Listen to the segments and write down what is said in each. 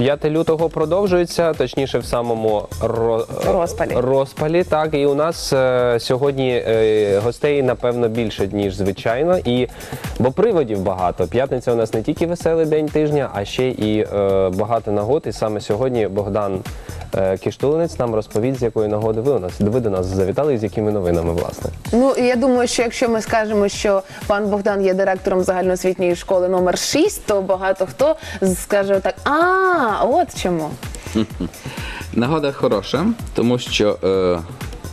5 лютого продовжується, точніше, в самому ро... Розпалі. розпалі. Так, і у нас е, сьогодні е, гостей напевно більше ніж звичайно. І бо приводів багато. П'ятниця у нас не тільки веселий день тижня, а ще і е, багато нагод. І саме сьогодні Богдан Кіштулинець нам розповість, з якої нагоди ви у нас ви до нас завітали і з якими новинами, власне. Ну я думаю, що якщо ми скажемо, що пан Богдан є директором загальноосвітньої школи номер 6, то багато хто скаже так: а от чому. Нагода хороша, тому що е,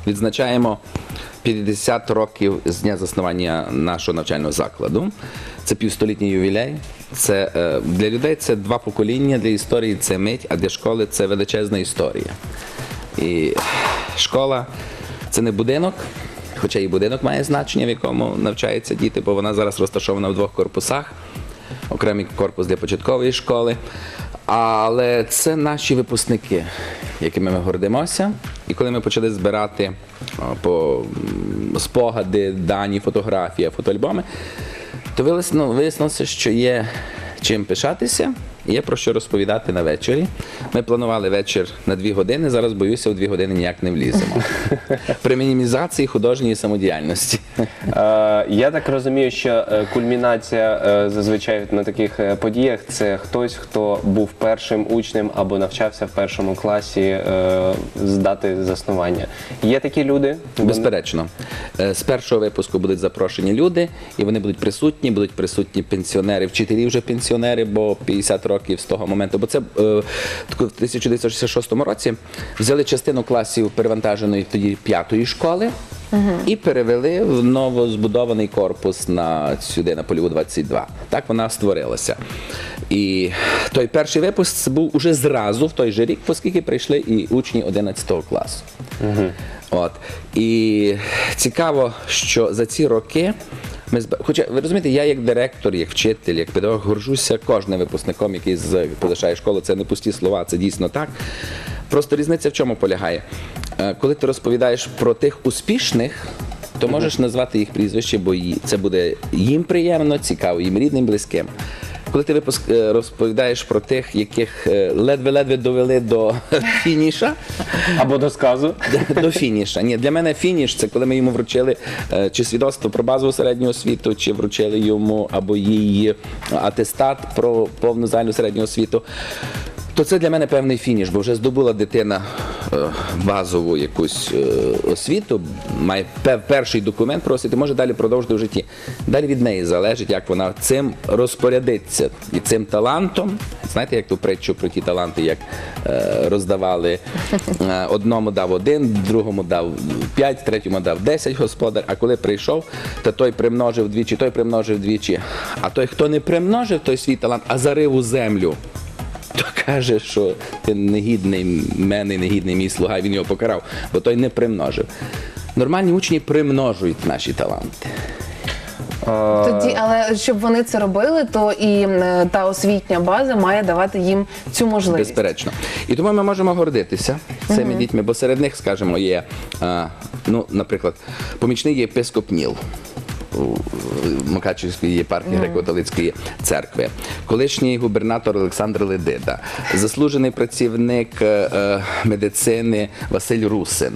відзначаємо 50 років з дня заснування нашого навчального закладу. Це півстолітній ювілей. Це е, для людей це два покоління, для історії це мить, а для школи це величезна історія. І школа це не будинок, хоча і будинок має значення, в якому навчаються діти, бо вона зараз розташована в двох корпусах окремий корпус для початкової школи. Але це наші випускники, якими ми гордимося. І коли ми почали збирати по спогади, дані, фотографії, фотоальбоми, то вияснило- вияснилося, що є чим пишатися, є про що розповідати на вечорі. Ми планували вечір на дві години. Зараз боюся, у дві години ніяк не вліземо. При мінімізації художньої самодіяльності. Е, я так розумію, що е, кульмінація е, зазвичай на таких подіях це хтось, хто був першим учнем або навчався в першому класі з дати заснування. Є такі люди? Безперечно, з першого випуску будуть запрошені люди, і вони будуть присутні, будуть присутні пенсіонери, вчителі вже пенсіонери, бо 50 років з того моменту. Бо це е, в 1966 році взяли частину класів перевантаженої тоді п'ятої школи. І перевели в новозбудований корпус на сюди на Поліву 22. Так вона створилася. І той перший випуск був уже зразу в той же рік, оскільки прийшли і учні 11 класу. От. І цікаво, що за ці роки ми зб... Хоча ви розумієте, я як директор, як вчитель, як педагог горжуся кожним випускником, який з- полишає школу. Це не пусті слова, це дійсно так. Просто різниця в чому полягає? Е, Коли ти розповідаєш про тих успішних, то можеш назвати їх прізвище, бо це буде їм приємно, цікаво, їм рідним, близьким. Коли ти випуск е, розповідаєш про тих, яких е, ледве-ледве довели до фініша, Або до сказу. до фініша. Ні, для мене фініш це коли ми йому вручили е, чи свідоцтво про базову середню освіту, чи вручили йому або її атестат про повну загальну середню освіту. То це для мене певний фініш, бо вже здобула дитина е, базову якусь е, освіту, має перший документ про освіту, може далі продовжити в житті. Далі від неї залежить, як вона цим розпорядиться і цим талантом. Знаєте, як ту притчу про ті таланти, як е, роздавали одному дав один, другому дав п'ять, третьому дав десять господар. А коли прийшов, то той примножив двічі, той примножив двічі. А той, хто не примножив той свій талант, а зарив у землю. То каже, що ти негідний мене, негідний мій слуга, він його покарав, бо той не примножив. Нормальні учні примножують наші таланти. Тоді, але щоб вони це робили, то і та освітня база має давати їм цю можливість. Безперечно. І тому ми можемо гордитися цими дітьми, бо серед них, скажімо, є, ну, наприклад, помічний єпископ Ніл. У Мукачівської єпархії греко-католицької церкви, колишній губернатор Олександр Ледида, заслужений працівник е, е, медицини Василь Русин.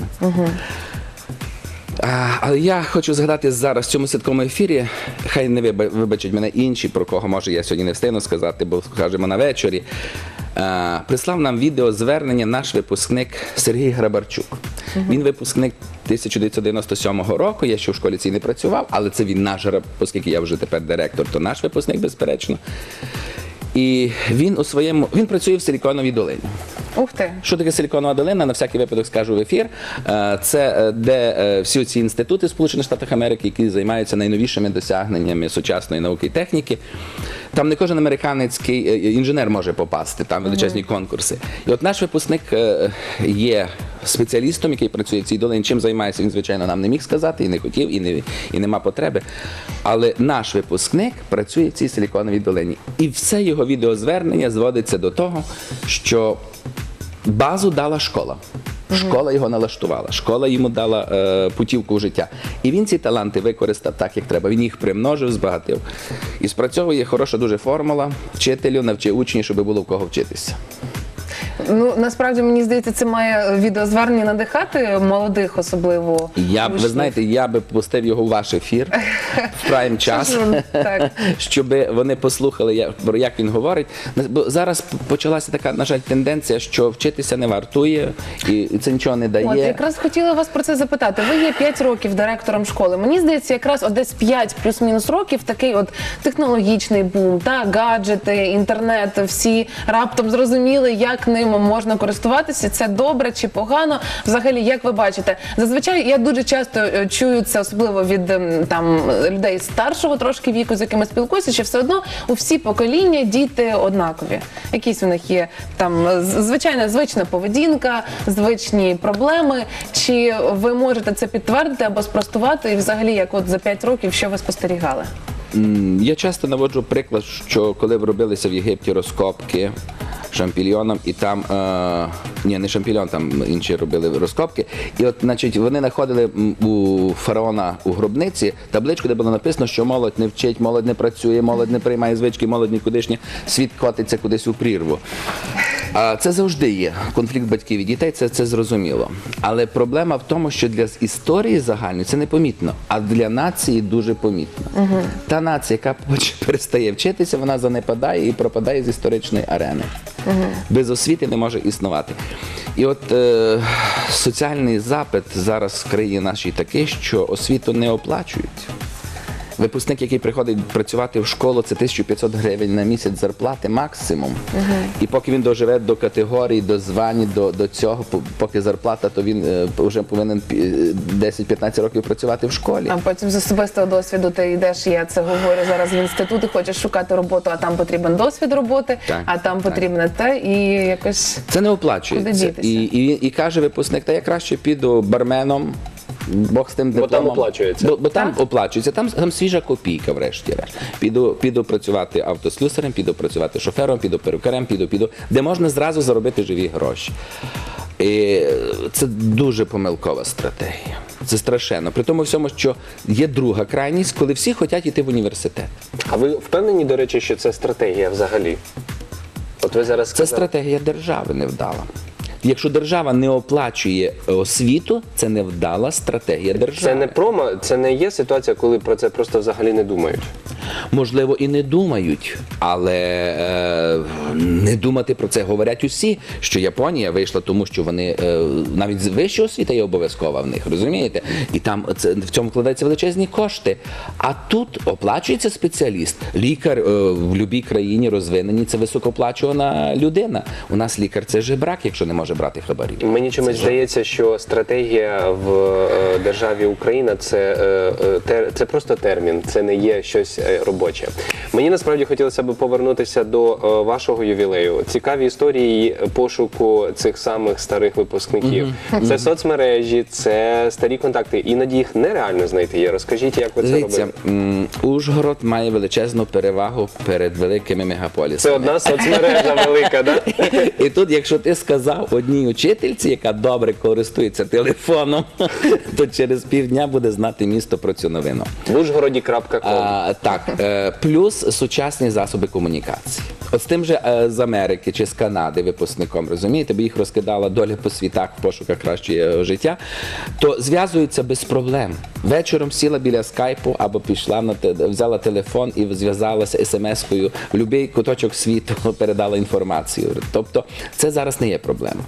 Але я хочу згадати зараз в цьому святковому ефірі. Хай не виба- вибачать мене інші, про кого може я сьогодні не встигну сказати, бо скажемо на вечорі. А, прислав нам відео звернення наш випускник Сергій Грабарчук. Він випускник 1997 року. Я ще в школі цій не працював, але це він наш оскільки я вже тепер директор, то наш випускник, безперечно. І він у своєму він працює в Силіконовій долині. Ух ти. Що таке Силіконова долина? На всякий випадок скажу в ефір. Е, Це е, де е, всі ці інститути Сполучених Штатів Америки, які займаються найновішими досягненнями сучасної науки і техніки. Там не кожен американський е, інженер може попасти, там величезні конкурси. І от наш випускник є спеціалістом, який працює в цій долині. Чим займається, він, звичайно, нам не міг сказати, і не хотів, і, не, і нема потреби. Але наш випускник працює в цій силіконовій долині. І все його відеозвернення зводиться до того, що базу дала школа. Школа його налаштувала, школа йому дала е, путівку в життя. І він ці таланти використав так, як треба. Він їх примножив, збагатив. І спрацьовує хороша дуже формула. Вчителю навчи учні, щоб було в кого вчитися. Ну насправді мені здається, це має відеозвернення надихати молодих, особливо. Я б, ви знаєте, я би пустив його в ваш ефір в прайм час, щоб вони послухали, як він говорить. Бо зараз почалася така, на жаль, тенденція, що вчитися не вартує, і це нічого не дає. От якраз хотіла вас про це запитати. Ви є 5 років директором школи. Мені здається, якраз от десь 5 плюс-мінус років такий от технологічний бум, та гаджети, інтернет, всі раптом зрозуміли, як ним можна користуватися. Це добре чи погано? Взагалі, як ви бачите, зазвичай я дуже часто е, чую це, особливо від ем, там людей старшого трошки віку, з якими спілкуюся, що все одно у всі покоління діти однакові. Якісь у них є там звичайна звична поведінка, звичні проблеми. Чи ви можете це підтвердити або спростувати? І взагалі, як от за 5 років, що ви спостерігали? Я часто наводжу приклад, що коли робилися в Єгипті розкопки шампільйоном, і там е, ні, не шампільйон, там інші робили розкопки. І от, значить, вони знаходили у фараона у гробниці табличку, де було написано, що молодь не вчить, молодь не працює, молодь не приймає звички, молодь нікудишня, світ котиться кудись у прірву. Це завжди є конфлікт батьків і дітей, це, це зрозуміло. Але проблема в тому, що для історії загальної це непомітно, а для нації дуже помітно. Та нація, яка перестає вчитися, вона занепадає і пропадає з історичної арени. Без освіти не може існувати. І от е, соціальний запит зараз в країні нашій такий, що освіту не оплачують. Випускник, який приходить працювати в школу, це 1500 гривень на місяць зарплати максимум. І поки він доживе до категорії, до звань, до, до цього, поки зарплата, то він е, вже повинен 10-15 років працювати в школі. А потім з особистого досвіду ти йдеш. Я це говорю зараз в інститут і хочеш шукати роботу, а там потрібен досвід роботи, Так, а там потрібне те, і якось Це не оплачується. І, і, і каже випускник, та я краще піду барменом. Бог з тим Бо там оплачується. Бо, бо там оплачується, там, там свіжа копійка, врешті-решт. Піду, піду працювати автослюсарем, піду працювати шофером, піду перукарем, піду, піду, де можна зразу заробити живі гроші. І це дуже помилкова стратегія. Це страшенно. При тому всьому, що є друга крайність, коли всі хочуть йти в університет. А ви впевнені, до речі, що це стратегія взагалі? От ви зараз Це сказали. стратегія держави невдала. Якщо держава не оплачує освіту, це невдала стратегія держави. Це не промо, це не є ситуація, коли про це просто взагалі не думають. Можливо, і не думають, але е, не думати про це говорять усі, що Японія вийшла, тому що вони е, навіть вища освіта є обов'язкова в них, розумієте? І там це в цьому вкладаються величезні кошти. А тут оплачується спеціаліст. Лікар е, в будь-якій країні розвиненій це високооплачувана людина. У нас лікар це жебрак, якщо не може брати хабарів. Мені чомусь здається, що стратегія в е, державі Україна це, е, е, це просто термін, це не є щось е, робоче. Мені насправді хотілося б повернутися до е, вашого ювілею. Цікаві історії пошуку цих самих старих випускників. Це соцмережі, це старі контакти. Іноді їх нереально знайти. Є. Розкажіть, як ви це Дивіться, робили? м, Ужгород має величезну перевагу перед великими мегаполісами. Це одна соцмережа велика, да? І тут, якщо ти сказав одній учительці, яка добре користується телефоном, то через півдня буде знати місто про цю новину. В Ужгороді.ком. А, так, плюс сучасні засоби комунікації. От з тим же е, з Америки чи з Канади випускником, розумієте, бо їх розкидала доля по світах в пошуках кращого життя, то зв'язуються без проблем. Вечором сіла біля скайпу або пішла на взяла телефон і зв'язалася смс-кою в будь-який куточок світу, передала інформацію. Тобто це зараз не є проблема.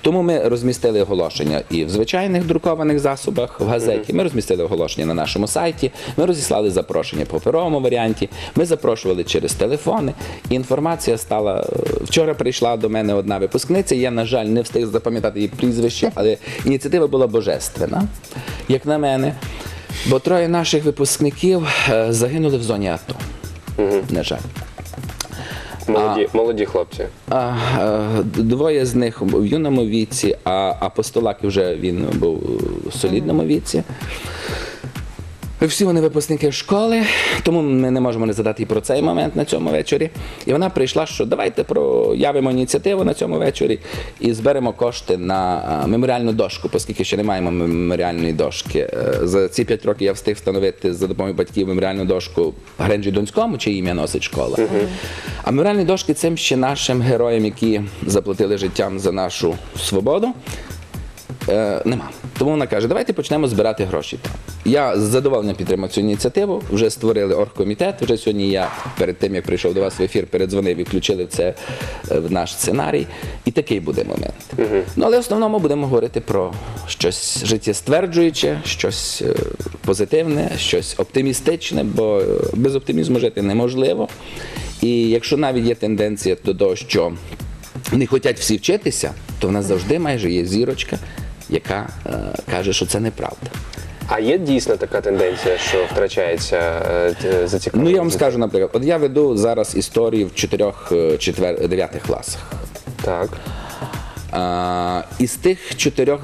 Тому ми розмістили оголошення і в звичайних друкованих засобах в газеті. Ми розмістили оголошення на нашому сайті. Ми розіслали запрошення по паперовому варіанті. Ми запрошували через телефони. І інформація стала е, вчора. Прийшла до мене одна випускниця. Я на жаль не встиг запам'ятати її прізвище, але ініціатива була божественна, як на мене. Бо троє наших випускників е, загинули в зоні АТО. На жаль. Молоді, молоді хлопці. А, е, двоє з них в юному віці, а апостолак вже він був у солідному віці. Всі вони випускники школи, тому ми не можемо не задати і про цей момент на цьому вечорі. І вона прийшла, що давайте проявимо ініціативу на цьому вечорі і зберемо кошти на меморіальну дошку, оскільки ще не маємо меморіальної дошки. Е, За ці п'ять років я встиг встановити за допомогою батьків меморіальну дошку Гренджі Донському, чиє ім'я носить школа. А меморіальні дошки цим ще нашим героям, які заплатили життям за нашу свободу. Е, нема. Тому вона каже, давайте почнемо збирати гроші. Я з задоволенням підтримав цю ініціативу. Вже створили оргкомітет. Вже сьогодні я перед тим, як прийшов до вас в ефір, передзвонив і включили це е, в наш сценарій. І такий буде момент. Ну але в основному будемо говорити про щось життєстверджуюче, щось е, позитивне, щось оптимістичне, бо без оптимізму жити неможливо. І якщо навіть є тенденція до того, що не хочуть всі вчитися, то в нас завжди майже є зірочка, яка е, каже, що це неправда. А є дійсно така тенденція, що втрачається е, т- зацікавленість? Ну я вам скажу, наприклад, от я веду зараз історію в чотирьох е, четвер... дев'ятих класах. Так. А, із тих чотирьох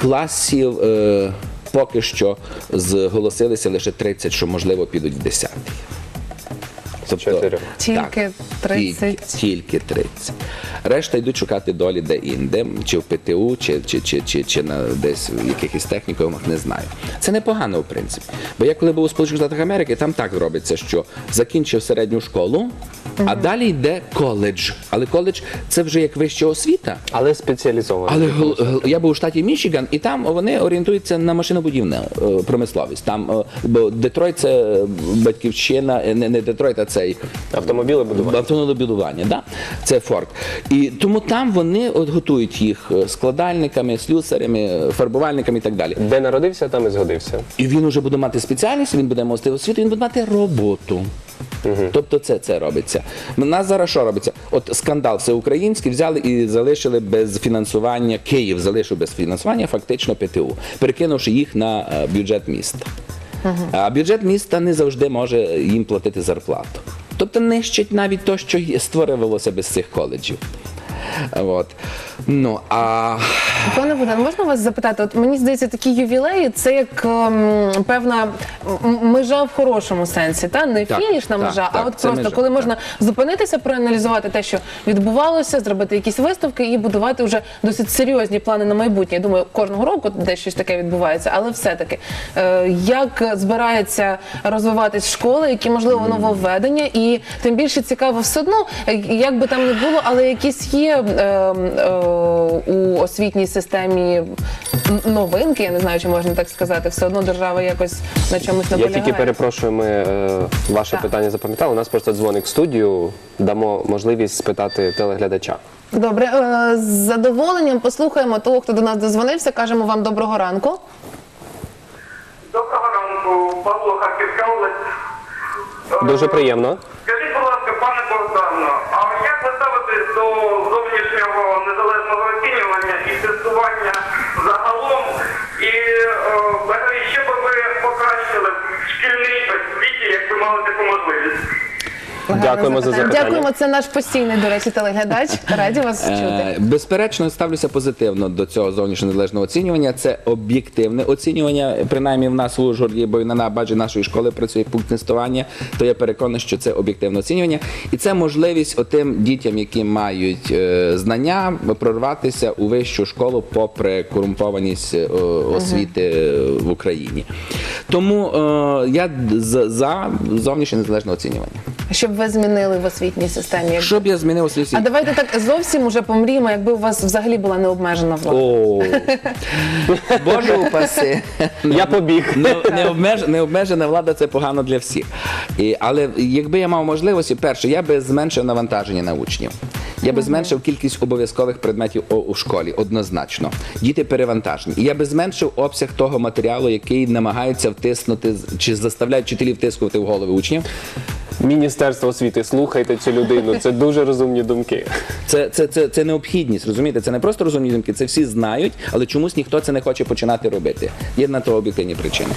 класів е, поки що зголосилися лише 30, що можливо підуть в 10. Чотирьох. Тільки 30. Тільки, тільки 30. Решта йдуть шукати долі де-інде, чи в ПТУ, чи, чи, чи, чи, чи на десь в якихось технікумах, не знаю. Це непогано, в принципі. Бо я коли був у Сполучених Штатах Америки, там так робиться, що закінчив середню школу, а далі йде коледж. Але коледж це вже як вища освіта. Але спеціалізовано. Але гл- гл- я був у штаті Мічиган, і там вони орієнтуються на машинобудівну е, промисловість. Там, е, бо Детройт це е, батьківщина, е, не, не Детройт, а цей Автомобіли будувати. автомобілебудування, да? це Форд. І тому там вони от готують їх е, складальниками, слюсарями, фарбувальниками і так далі. Де народився, там і згодився. І він вже буде мати спеціальність, він буде мати освіту, він буде мати роботу. Тобто це, це робиться. У нас зараз що робиться? От скандал всеукраїнський взяли і залишили без фінансування, Київ залишив без фінансування фактично ПТУ, перекинувши їх на е, бюджет міста. А бюджет міста не завжди може їм платити зарплату. Тобто нищить навіть те, що створювалося без цих коледжів. От. Ну, а Пане Богдан, можна вас запитати? От мені здається, такі ювілеї це як ем, певна м- межа в хорошому сенсі, та не Так, фінішна так, межа, а от це просто межа, коли так. можна зупинитися, проаналізувати те, що відбувалося, зробити якісь виставки і будувати вже досить серйозні плани на майбутнє. Я думаю, кожного року десь щось таке відбувається, але все-таки е, як збирається розвиватись школи, які можливо нововведення, і тим більше цікаво все одно, е, як би там не було, але якісь є е, е, у освітній системі новинки. Я не знаю, чи можна так сказати. Все одно держава якось на чомусь Я тільки перепрошую, ми е, ваше Так. питання запам'ятали. У нас просто дзвоник в студію. Дамо можливість спитати телеглядача. Добре, е, з задоволенням послухаємо того, хто до нас дозвонився. Кажемо вам доброго ранку. Доброго ранку, Павло Харківська область. Е, Дуже приємно. Скажіть, будь ласка, пане Богдано, а до зовнішнього незалежного оцінювання і тестування загалом? І е, взагалі, що би ви покращили в шкільній освіті, якби мали таку можливість? Дякуємо за запитання. Дякуємо. Це наш постійний, до речі, телеглядач. Раді вас чути. Е, Безперечно, ставлюся позитивно до цього зовнішнього незалежного оцінювання. Це об'єктивне оцінювання. Принаймні в нас в Ужгороді, бо на баджі нашої школи працює пункт тестування, то я переконаний, що це об'єктивне оцінювання. І це можливість отим дітям, які мають е, знання, прорватися у вищу школу попри корумпованість е, освіти в Україні. Тому е, я з- за зовнішнє незалежне оцінювання. Щоб ви змінили в освітній системі. Щоб я змінив освіту. А давайте так зовсім уже помріємо, якби у вас взагалі була необмежена влада. О, Боже упаси. я побіг. Не, необмеж, необмежена влада це погано для всіх. І, але якби я мав можливості, перше, я би зменшив навантаження на учнів. Я би зменшив кількість обов'язкових предметів у, у школі, однозначно. Діти перевантажені. І я би зменшив обсяг того матеріалу, який намагаються втиснути з- чи заставляють вчителів втискувати в голови учнів. Міністерство освіти, слухайте цю людину. Це дуже розумні думки. Це, це, це, це необхідність, розумієте? Це не просто розумні думки, це всі знають, але чомусь ніхто це не хоче починати робити. Є на то об'єктивні причини.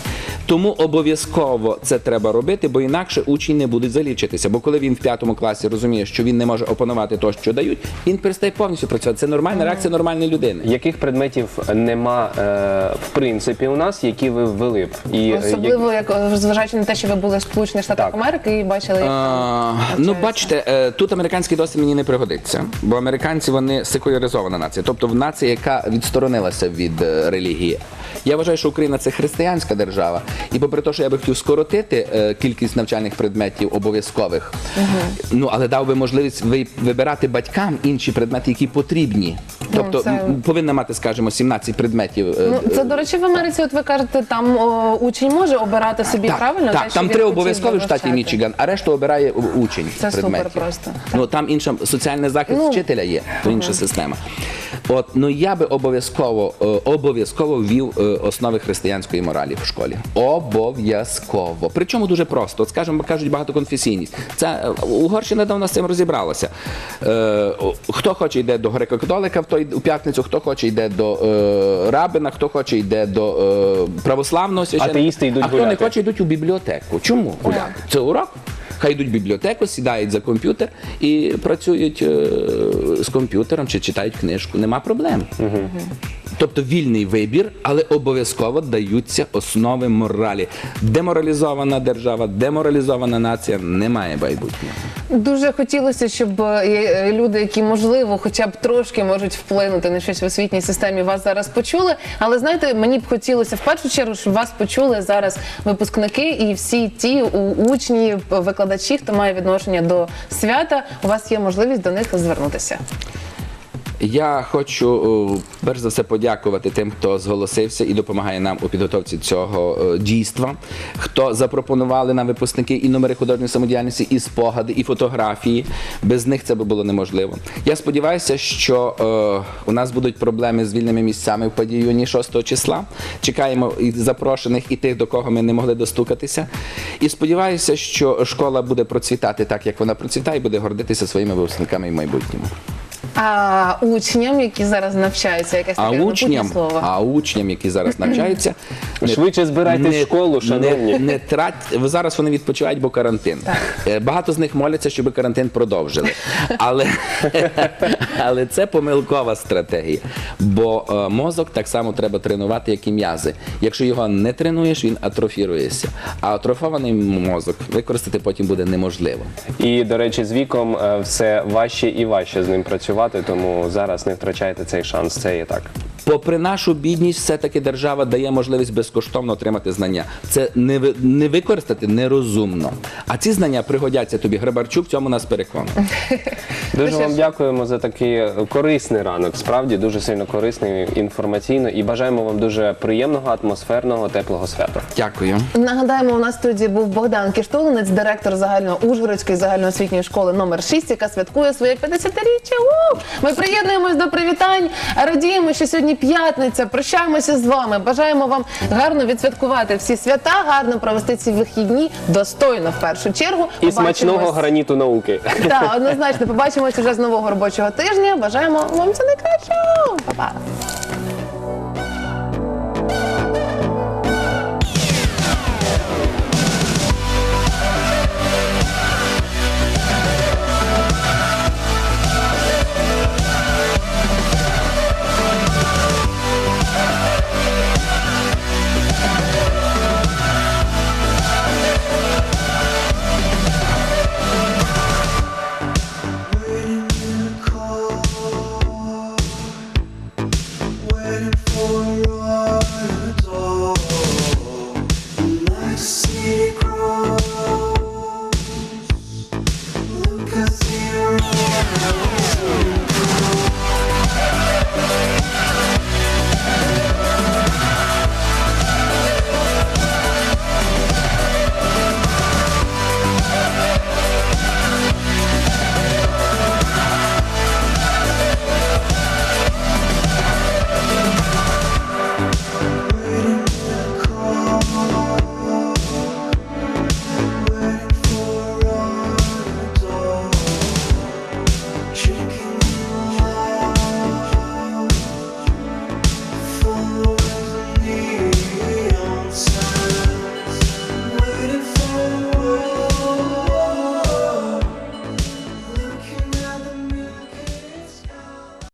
Тому обов'язково це треба робити, бо інакше учні не будуть залічитися. Бо коли він в п'ятому класі розуміє, що він не може опанувати те, що дають, він перестає повністю працювати. Це нормальна реакція нормальної людини. Яких предметів нема е, в принципі у нас, які ви ввели б? І е, Особливо, як е, зважаючи на те, що ви були в Сполучених Штатах Так. Америки і бачили, як А, ну, бачите, е, тут американський досвід мені не пригодиться, бо американці вони секуляризована нація, тобто в нація, яка відсторонилася від е, релігії. Я вважаю, що Україна це християнська держава, і попри те, що я би хотів скоротити е, кількість навчальних предметів обов'язкових, ну але дав би можливість ви- вибирати батькам інші предмети, які потрібні. Тобто це- м, повинна мати, скажімо, 17 предметів. е, Ну, це, до речі, в Америці, от ви кажете, там о, учень може обирати собі так, правильно? так, що там він три хотів обов'язкові в штаті вивчати? Мічиган, а решту обирає учень Це супер предметів. просто. Ну там інша соціальний захист Ну, вчителя є, то інша система. От ну я би обов'язково е, обов'язково ввів е, основи християнської моралі в школі. Обов'язково. Причому дуже просто. От скажімо, кажуть багатоконфесійність. Це е, Угорщина давно з цим розібралася. Е, хто хоче йде до греко-католика в той у п'ятницю, хто хоче йде до е, рабина, хто хоче йде до е, православного священника. Атеїсти йдуть а хто не гуляти. хоче йдуть у бібліотеку. Чому гуляти? Це урок. Хай йдуть в бібліотеку, сідають за комп'ютер і працюють е, з комп'ютером чи читають книжку. Нема проблем. Тобто вільний вибір, але обов'язково даються основи моралі. Деморалізована держава, деморалізована нація немає майбутнього. Дуже хотілося, щоб е, люди, які можливо, хоча б трошки можуть вплинути на щось в освітній системі, вас зараз почули. Але знаєте, мені б хотілося в першу чергу, щоб вас почули зараз випускники і всі ті учні, викладачі, хто має відношення до свята. У вас є можливість до них звернутися. Я хочу перш за все подякувати тим, хто зголосився і допомагає нам у підготовці цього е, дійства. Хто запропонували нам випускники і номери художньої самодіяльності, і спогади, і фотографії. Без них це би було неможливо. Я сподіваюся, що е, у нас будуть проблеми з вільними місцями в падіюні 6 числа. Чекаємо і запрошених, і тих, до кого ми не могли достукатися. І сподіваюся, що школа буде процвітати так, як вона процвітає, і буде гордитися своїми випускниками в майбутньому. А учням, які зараз навчаються, якесь таке напутнє учням, слово. а учням, які зараз навчаються, не- Швидше збирайтесь в школу, шановні. Не, не трать, зараз вони відпочивають, бо карантин. Е, Багато з них моляться, щоб карантин продовжили. Але, але це помилкова стратегія. Бо е, мозок так само треба тренувати, як і м'язи. Якщо його не тренуєш, він атрофірується. А атрофований мозок використати потім буде неможливо. І, до речі, з віком е, все важче і важче з ним працювати, тому зараз не втрачайте цей шанс. Це є так. Попри нашу бідність, все-таки держава дає можливість безкоштовно отримати знання. Це не, ви- не використати нерозумно. А ці знання пригодяться тобі. Гребарчук в цьому нас переконує. Дуже вам дякуємо за такий корисний ранок. Справді дуже сильно корисний, інформаційно і бажаємо вам дуже приємного, атмосферного, теплого свята. Дякую. Нагадаємо, у нас в студії був Богдан Кіштолинець, директор загальної Ужгородської загальноосвітньої школи номер 6, яка святкує своє 50-річчя. У! Ми приєднуємось до привітань. Радіємо, що сьогодні п'ятниця. Прощаємося з вами. Бажаємо вам гарно відсвяткувати всі свята, гарно провести ці вихідні, достойно в першу чергу. І смачного граніту науки. Так, однозначно побачимося вже з нового робочого тижня. Бажаємо вам все найкращого. Па-па.